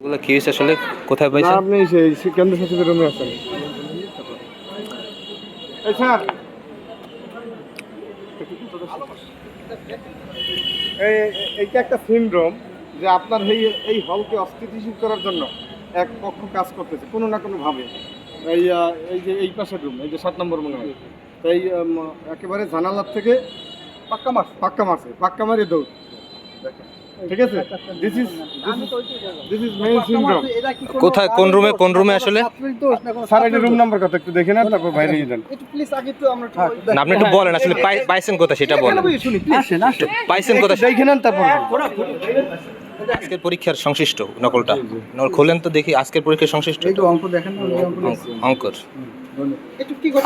এগুলো কি হয়েছে আসলে? কোথায় পাইছেন? আপনি সেই কেন্দ্র শাসিত রুমে আছেন। এই এই- এইটা একটা সিনড্রোম যে আপনার এই এই হলকে অস্থিতিশীল করার জন্য এক পক্ষ কাজ করতেছে কোনো না কোনো ভাবে এই এই যে এই পাশের রুম এই যে সাত নম্বর মনে হয়। এই একেবারে জানালার থেকে পাক্কা মারছে পাক্কা মারছে পাক্কা মারে দৌড়। ঠিক আছে? This is this is main syndrome কোথায় কোন রুমে কোন রুমে আসলে? স্যার এটা রুম নাম্বার কত? একটু দেখে নেন তারপর বাইরে নিয়ে যান। না, আপনি একটু বলেন আসলে পাইছেন কোথায় সেটা বলেন। পাইছেন কোথায়? দেখে নেন তারপর। আজকের পরীক্ষার সংশ্লিষ্ট নকলটা। নকল খোলেন তো দেখি আজকের পরীক্ষার সংশ্লিষ্ট। অঙ্ক দেখেন অঙ্কর।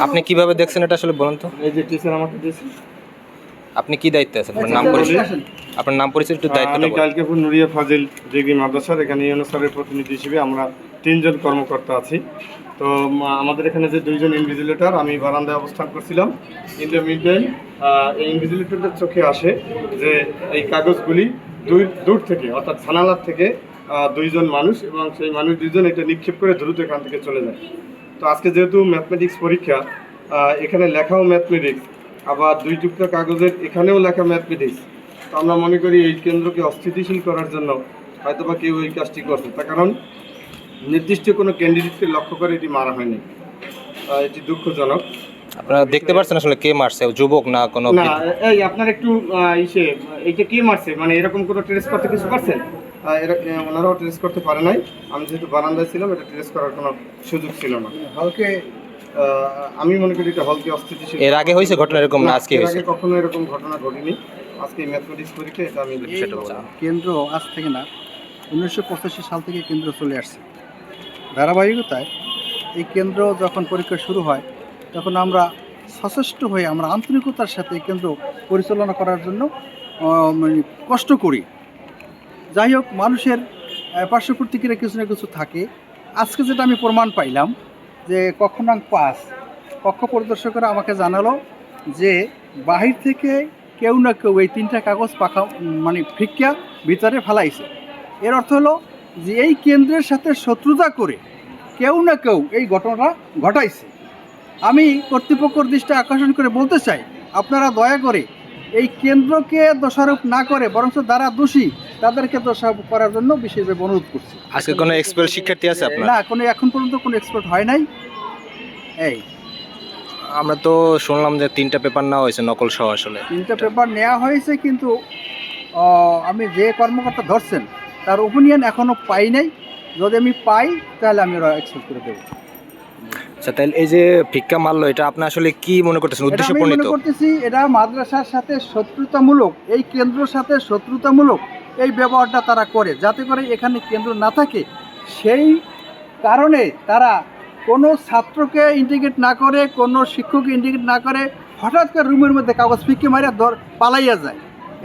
আপনি কীভাবে দেখছেন এটা আসলে বলেন তো। এই যে টিচার আমাকে দিয়েছে। আপনি কি দায়িত্বে আছেন? আপনার নাম পরিচয়? আপনার নাম পরিচয় একটু দায়িত্বটা আমি কালকেপুর নুরিয়া ফাজিল ডিগ্রি মাদ্রাসার এখানে ইউনো স্যারের প্রতিনিধি হিসেবে আমরা তিনজন কর্মকর্তা আছি। তো আমাদের এখানে যে দুইজন ইনভিজিলেটর আমি বারান্দায় অবস্থান করছিলাম। ইন দ্য মিড টাইম এই ইনভিজিলেটরদের চোখে আসে যে এই কাগজগুলি দূর দূর থেকে অর্থাৎ থানালার থেকে দুইজন মানুষ এবং সেই মানুষ দুইজন এটা নিক্ষেপ করে দ্রুত এখান থেকে চলে যায়। তো আজকে যেহেতু ম্যাথমেটিক্স পরীক্ষা এখানে লেখাও ম্যাথমেটিক্স আবার দুই টুকরা কাগজের এখানেও লেখা ম্যাথমেটিক্স তো আমরা মনে করি এই কেন্দ্রকে অস্থিতিশীল করার জন্য হয়তো বা কেউ এই কাজটি করছে। তার কারণ নির্দিষ্ট কোনো ক্যান্ডিডেটকে লক্ষ্য করে এটি মারা হয়নি। এটি দুঃখজনক। আপনারা দেখতে পাচ্ছেন আসলে কে মারছে যুবক না কোনো না এই আপনার একটু ইসে এইটা কে মারছে মানে এরকম কোনো ট্রেস করতে কিছু পারছেন এরা ওনারাও ট্রেস করতে পারে নাই। আমি যেহেতু বারান্দায় ছিলাম এটা ট্রেস করার কোনো সুযোগ ছিল না। হলকে আমি মনে করি এটা হলকে অস্থিতিশীল। এর আগে হয়েছে ঘটনা এরকম না আজকে হয়েছে? আগে কখনো এরকম ঘটনা ঘটেনি। আজকে ম্যাথমেটিক্স পরীক্ষা এটা আমি। কেন্দ্র আজ থেকে না উনিশশো পঁচাশি সাল থেকে কেন্দ্র চলে আসছে। ধারাবাহিকতায় এই কেন্দ্র যখন পরীক্ষা শুরু হয় তখন আমরা সচেষ্ট হয়ে আমরা আন্তরিকতার সাথে এই কেন্দ্র পরিচালনা করার জন্য মানে কষ্ট করি। যাই হোক মানুষের পার্শ্ব প্রতিক্রিয়া কিছু না কিছু থাকে। আজকে যেটা আমি প্রমাণ পাইলাম যে কখনাং পাস, কক্ষ পরিদর্শকরা আমাকে জানালো যে বাহির থেকে কেউ না কেউ এই তিনটা কাগজ পাখা মানে ফিক্কা ভিতরে ফেলাইছে। এর অর্থ হলো যে এই কেন্দ্রের সাথে শত্রুতা করে কেউ না কেউ এই ঘটনাটা ঘটাইছে। আমি কর্তৃপক্ষের দৃষ্টি আকর্ষণ করে বলতে চাই, আপনারা দয়া করে এই কেন্দ্রকে দোষারোপ না করে বরঞ্চ দ্বারা দোষী তাদেরকে দোষারোপ করার জন্য বিশেষভাবে অনুরোধ করছি। আজকে কোনো এক্সপেল শিক্ষার্থী আছে আপনার? না কোনো এখন পর্যন্ত কোনো এক্সপার্ট হয় নাই। এই। আমরা তো শুনলাম যে তিনটা পেপার নেওয়া হয়েছে নকল সহ আসলে। তিনটা পেপার নেওয়া হয়েছে কিন্তু আমি যে কর্মকর্তা ধরছেন তার ওপিনিয়ন এখনও পাই নাই। যদি আমি পাই তাহলে আমি ওরা অ্যাকসেপ্ট করে দেবো। আচ্ছা তাহলে এই যে ভিক্ষা মারলো এটা আপনি আসলে কি মনে করতেছেন? উদ্দেশ্য মনে করতেছি এটা মাদ্রাসার সাথে শত্রুতামূলক এই কেন্দ্রের সাথে শত্রুতামূলক এই ব্যবহারটা তারা করে। যাতে করে এখানে কেন্দ্র না থাকে। সেই কারণে তারা কোনো ছাত্রকে ইন্ডিকেট না করে, কোনো শিক্ষককে ইন্ডিকেট না করে, হঠাৎ করে রুমের মধ্যে কাগজ ফিকে মারে ধর পালাইয়া যায়।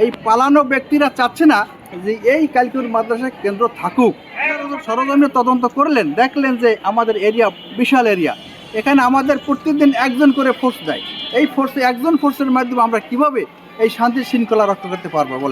এই পালানো ব্যক্তিরা চাচ্ছে না যে এই কালকুর মাদ্রাসা কেন্দ্র থাকুক। সরজমিনে তদন্ত করলেন, দেখলেন যে আমাদের এরিয়া বিশাল এরিয়া। এখানে আমাদের প্রতিদিন একজন করে ফোর্স দেয়। এই ফোর্সে একজন ফোর্সের মাধ্যমে আমরা কীভাবে এই শান্তি শৃঙ্খলা রক্ষা করতে পারব বলে